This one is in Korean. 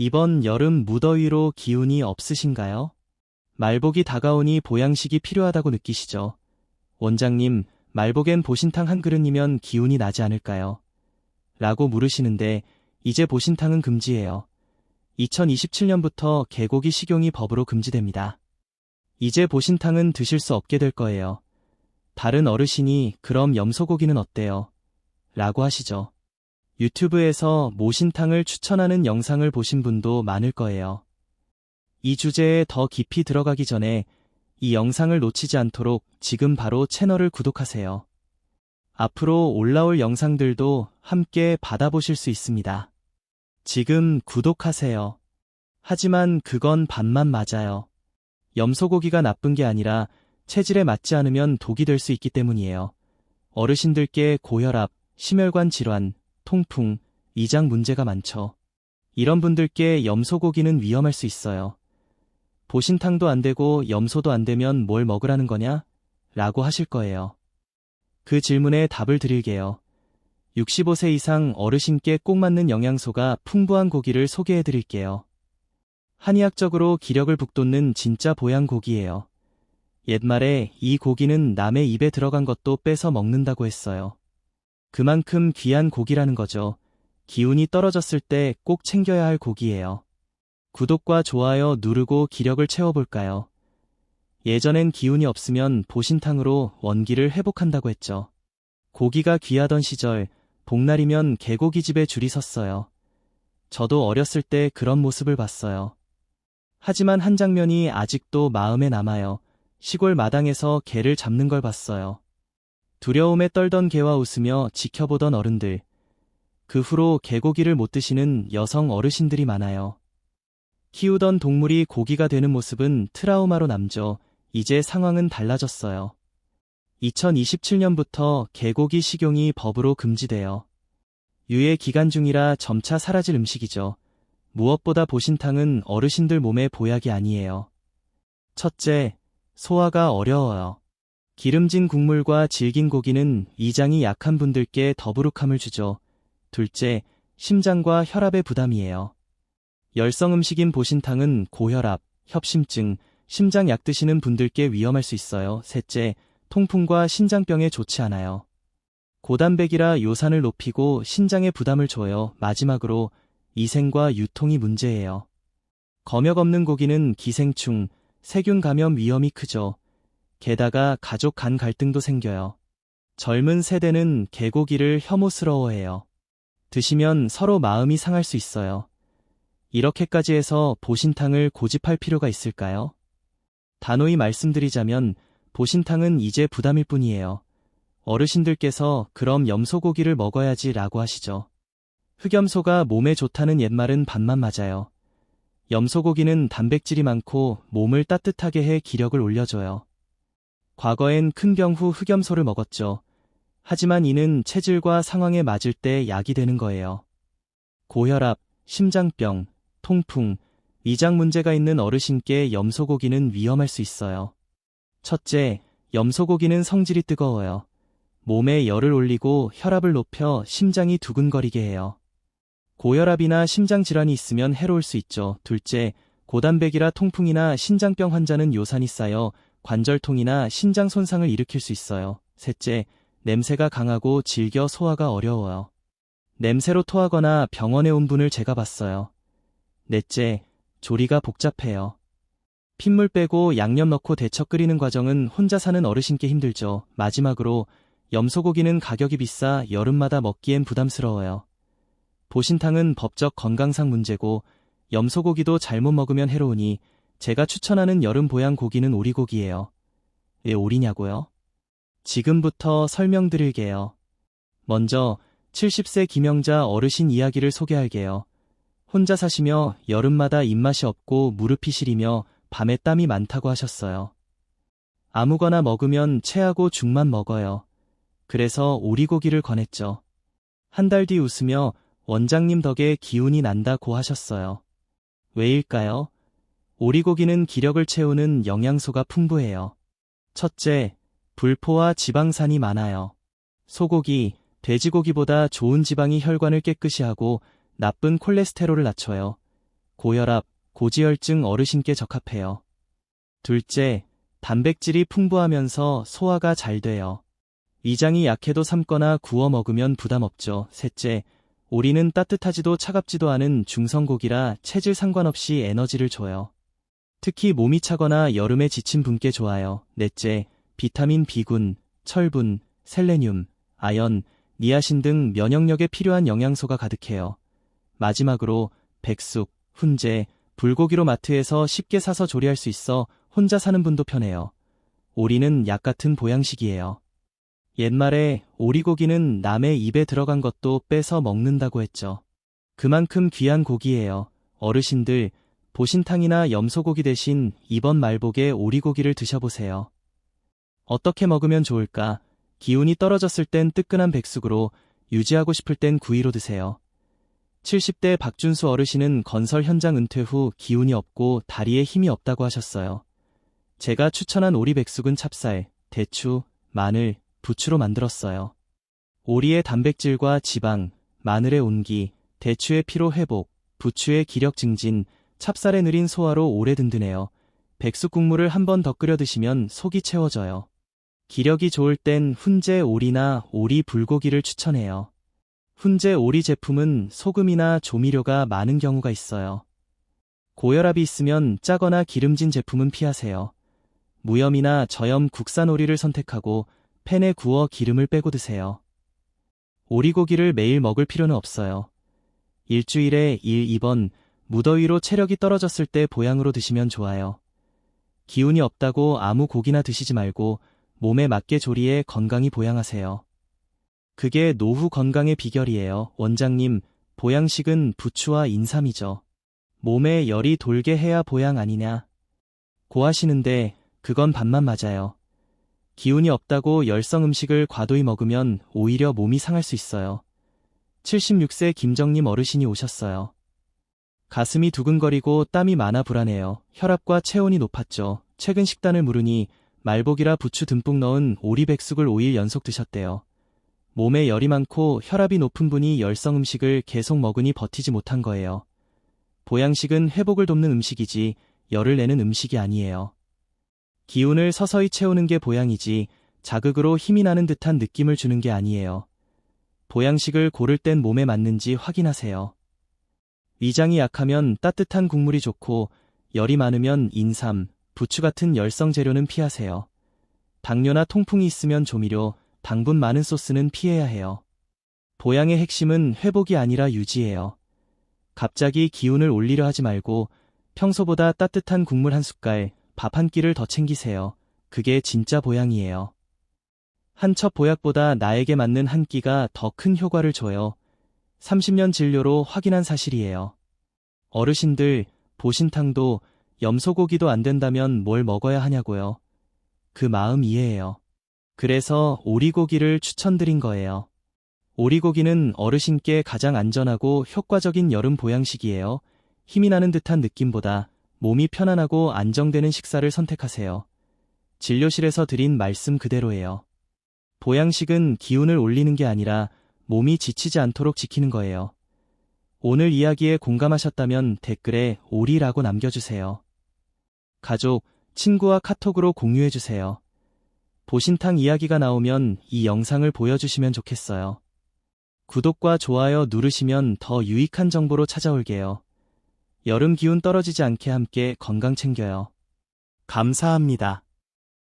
이번 여름 무더위로 기운이 없으신가요? 말복이 다가오니 보양식이 필요하다고 느끼시죠? 원장님, 말복엔 보신탕 한 그릇이면 기운이 나지 않을까요? 라고 물으시는데, 이제 보신탕은 금지예요. 2027년부터 개고기 식용이 법으로 금지됩니다. 이제 보신탕은 드실 수 없게 될 거예요. 다른 어르신이 그럼 염소고기는 어때요? 라고 하시죠. 유튜브에서 모신탕을 추천하는 영상을 보신 분도 많을 거예요. 이 주제에 더 깊이 들어가기 전에 이 영상을 놓치지 않도록 지금 바로 채널을 구독하세요. 앞으로 올라올 영상들도 함께 받아보실 수 있습니다. 지금 구독하세요. 하지만 그건 반만 맞아요. 염소고기가 나쁜 게 아니라 체질에 맞지 않으면 독이 될 수 있기 때문이에요. 어르신들께 고혈압, 심혈관 질환, 통풍, 이장 문제가 많죠. 이런 분들께 염소고기는 위험할 수 있어요. 보신탕도 안 되고 염소도 안 되면 뭘 먹으라는 거냐? 라고 하실 거예요. 그 질문에 답을 드릴게요. 65세 이상 어르신께 꼭 맞는 영양소가 풍부한 고기를 소개해 드릴게요. 한의학적으로 기력을 북돋는 진짜 보양 고기예요. 옛말에 이 고기는 남의 입에 들어간 것도 뺏어 먹는다고 했어요. 그만큼 귀한 고기라는 거죠. 기운이 떨어졌을 때 꼭 챙겨야 할 고기예요. 구독과 좋아요 누르고 기력을 채워볼까요? 예전엔 기운이 없으면 보신탕으로 원기를 회복한다고 했죠. 고기가 귀하던 시절, 복날이면 개고기집에 줄이 섰어요. 저도 어렸을 때 그런 모습을 봤어요. 하지만 한 장면이 아직도 마음에 남아요. 시골 마당에서 개를 잡는 걸 봤어요. 두려움에 떨던 개와 웃으며 지켜보던 어른들. 그 후로 개고기를 못 드시는 여성 어르신들이 많아요. 키우던 동물이 고기가 되는 모습은 트라우마로 남죠. 이제 상황은 달라졌어요. 2027년부터 개고기 식용이 법으로 금지돼요. 유예 기간 중이라 점차 사라질 음식이죠. 무엇보다 보신탕은 어르신들 몸의 보약이 아니에요. 첫째, 소화가 어려워요. 기름진 국물과 질긴 고기는 위장이 약한 분들께 더부룩함을 주죠. 둘째, 심장과 혈압의 부담이에요. 열성 음식인 보신탕은 고혈압, 협심증, 심장 약 드시는 분들께 위험할 수 있어요. 셋째, 통풍과 신장병에 좋지 않아요. 고단백이라 요산을 높이고 신장에 부담을 줘요. 마지막으로 이생과 유통이 문제예요. 검역 없는 고기는 기생충, 세균 감염 위험이 크죠. 게다가 가족 간 갈등도 생겨요. 젊은 세대는 개고기를 혐오스러워해요. 드시면 서로 마음이 상할 수 있어요. 이렇게까지 해서 보신탕을 고집할 필요가 있을까요? 단호히 말씀드리자면 보신탕은 이제 부담일 뿐이에요. 어르신들께서 그럼 염소고기를 먹어야지 라고 하시죠. 흑염소가 몸에 좋다는 옛말은 반만 맞아요. 염소고기는 단백질이 많고 몸을 따뜻하게 해 기력을 올려줘요. 과거엔 큰 병 후 흑염소를 먹었죠. 하지만 이는 체질과 상황에 맞을 때 약이 되는 거예요. 고혈압, 심장병, 통풍, 위장 문제가 있는 어르신께 염소고기는 위험할 수 있어요. 첫째, 염소고기는 성질이 뜨거워요. 몸에 열을 올리고 혈압을 높여 심장이 두근거리게 해요. 고혈압이나 심장 질환이 있으면 해로울 수 있죠. 둘째, 고단백이라 통풍이나 신장병 환자는 요산이 쌓여 관절통이나 신장 손상을 일으킬 수 있어요. 셋째, 냄새가 강하고 질겨 소화가 어려워요. 냄새로 토하거나 병원에 온 분을 제가 봤어요. 넷째, 조리가 복잡해요. 핏물 빼고 양념 넣고 데쳐 끓이는 과정은 혼자 사는 어르신께 힘들죠. 마지막으로 염소고기는 가격이 비싸 여름마다 먹기엔 부담스러워요. 보신탕은 법적 건강상 문제고 염소고기도 잘못 먹으면 해로우니 제가 추천하는 여름 보양 고기는 오리고기예요. 왜 오리냐고요? 지금부터 설명드릴게요. 먼저 70세 김영자 어르신 이야기를 소개할게요. 혼자 사시며 여름마다 입맛이 없고 무릎이 시리며 밤에 땀이 많다고 하셨어요. 아무거나 먹으면 체하고 죽만 먹어요. 그래서 오리고기를 권했죠. 한 달 뒤 웃으며 원장님 덕에 기운이 난다고 하셨어요. 왜일까요? 오리고기는 기력을 채우는 영양소가 풍부해요. 첫째, 불포와 지방산이 많아요. 소고기, 돼지고기보다 좋은 지방이 혈관을 깨끗이 하고 나쁜 콜레스테롤을 낮춰요. 고혈압, 고지혈증 어르신께 적합해요. 둘째, 단백질이 풍부하면서 소화가 잘 돼요. 위장이 약해도 삶거나 구워 먹으면 부담 없죠. 셋째, 오리는 따뜻하지도 차갑지도 않은 중성고기라 체질 상관없이 에너지를 줘요. 특히 몸이 차거나 여름에 지친 분께 좋아요. 넷째, 비타민 B군, 철분, 셀레늄, 아연, 니아신 등 면역력에 필요한 영양소가 가득해요. 마지막으로 백숙, 훈제, 불고기로 마트에서 쉽게 사서 조리할 수 있어 혼자 사는 분도 편해요. 오리는 약 같은 보양식이에요. 옛말에 오리고기는 남의 입에 들어간 것도 뺏어 먹는다고 했죠. 그만큼 귀한 고기예요. 어르신들, 보신탕이나 염소고기 대신 이번 말복에 오리고기를 드셔보세요. 어떻게 먹으면 좋을까? 기운이 떨어졌을 땐 뜨끈한 백숙으로, 유지하고 싶을 땐 구이로 드세요. 70대 박준수 어르신은 건설 현장 은퇴 후 기운이 없고 다리에 힘이 없다고 하셨어요. 제가 추천한 오리 백숙은 찹쌀, 대추, 마늘, 부추로 만들었어요. 오리의 단백질과 지방, 마늘의 온기, 대추의 피로 회복, 부추의 기력 증진, 찹쌀의 느린 소화로 오래 든든해요. 백숙 국물을 한 번 더 끓여 드시면 속이 채워져요. 기력이 좋을 땐 훈제 오리나 오리 불고기를 추천해요. 훈제 오리 제품은 소금이나 조미료가 많은 경우가 있어요. 고혈압이 있으면 짜거나 기름진 제품은 피하세요. 무염이나 저염 국산 오리를 선택하고 팬에 구워 기름을 빼고 드세요. 오리고기를 매일 먹을 필요는 없어요. 일주일에 1, 2번 무더위로 체력이 떨어졌을 때 보양으로 드시면 좋아요. 기운이 없다고 아무 고기나 드시지 말고 몸에 맞게 조리해 건강히 보양하세요. 그게 노후 건강의 비결이에요. 원장님, 보양식은 부추와 인삼이죠. 몸에 열이 돌게 해야 보양 아니냐. 고하시는데 그건 반만 맞아요. 기운이 없다고 열성 음식을 과도히 먹으면 오히려 몸이 상할 수 있어요. 76세 김정님 어르신이 오셨어요. 가슴이 두근거리고 땀이 많아 불안해요. 혈압과 체온이 높았죠. 최근 식단을 물으니 말복이라 부추 듬뿍 넣은 오리백숙을 5일 연속 드셨대요. 몸에 열이 많고 혈압이 높은 분이 열성 음식을 계속 먹으니 버티지 못한 거예요. 보양식은 회복을 돕는 음식이지 열을 내는 음식이 아니에요. 기운을 서서히 채우는 게 보양이지 자극으로 힘이 나는 듯한 느낌을 주는 게 아니에요. 보양식을 고를 땐 몸에 맞는지 확인하세요. 위장이 약하면 따뜻한 국물이 좋고 열이 많으면 인삼, 부추 같은 열성 재료는 피하세요. 당뇨나 통풍이 있으면 조미료, 당분 많은 소스는 피해야 해요. 보양의 핵심은 회복이 아니라 유지예요. 갑자기 기운을 올리려 하지 말고 평소보다 따뜻한 국물 한 숟갈, 밥 한 끼를 더 챙기세요. 그게 진짜 보양이에요. 한 첩 보약보다 나에게 맞는 한 끼가 더 큰 효과를 줘요. 30년 진료로 확인한 사실이에요. 어르신들, 보신탕도 염소고기도 안 된다면 뭘 먹어야 하냐고요. 그 마음 이해해요. 그래서 오리고기를 추천드린 거예요. 오리고기는 어르신께 가장 안전하고 효과적인 여름 보양식이에요. 힘이 나는 듯한 느낌보다 몸이 편안하고 안정되는 식사를 선택하세요. 진료실에서 드린 말씀 그대로예요. 보양식은 기운을 올리는 게 아니라 몸이 지치지 않도록 지키는 거예요. 오늘 이야기에 공감하셨다면 댓글에 오리라고 남겨주세요. 가족, 친구와 카톡으로 공유해주세요. 보신탕 이야기가 나오면 이 영상을 보여주시면 좋겠어요. 구독과 좋아요 누르시면 더 유익한 정보로 찾아올게요. 여름 기운 떨어지지 않게 함께 건강 챙겨요. 감사합니다.